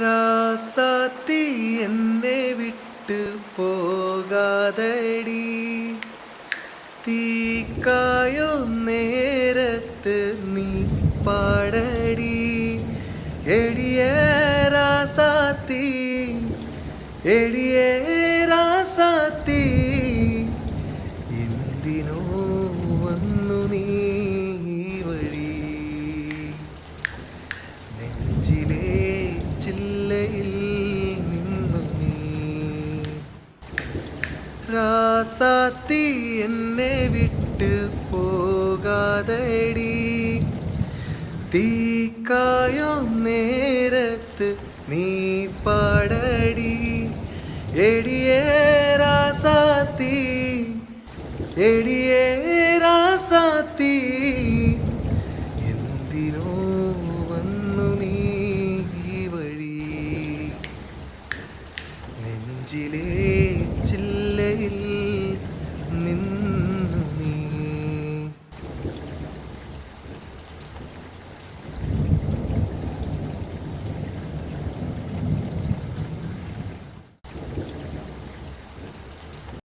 രാസാത്തി എന്നെ വിട്ടു പോകാതടി. തീക്കായോ നേരത്ത് നീ പാടടി. എടിയേ രാസാത്തി എടിയേ രാസാത്തി എന്നെ വിട്ട് പോകാതടി. തീക്കായോ നേരത്ത് നീ പാടടി. എടിയേ രാസാത്തി എടിയേ രാസാത്തി എന്തിനോ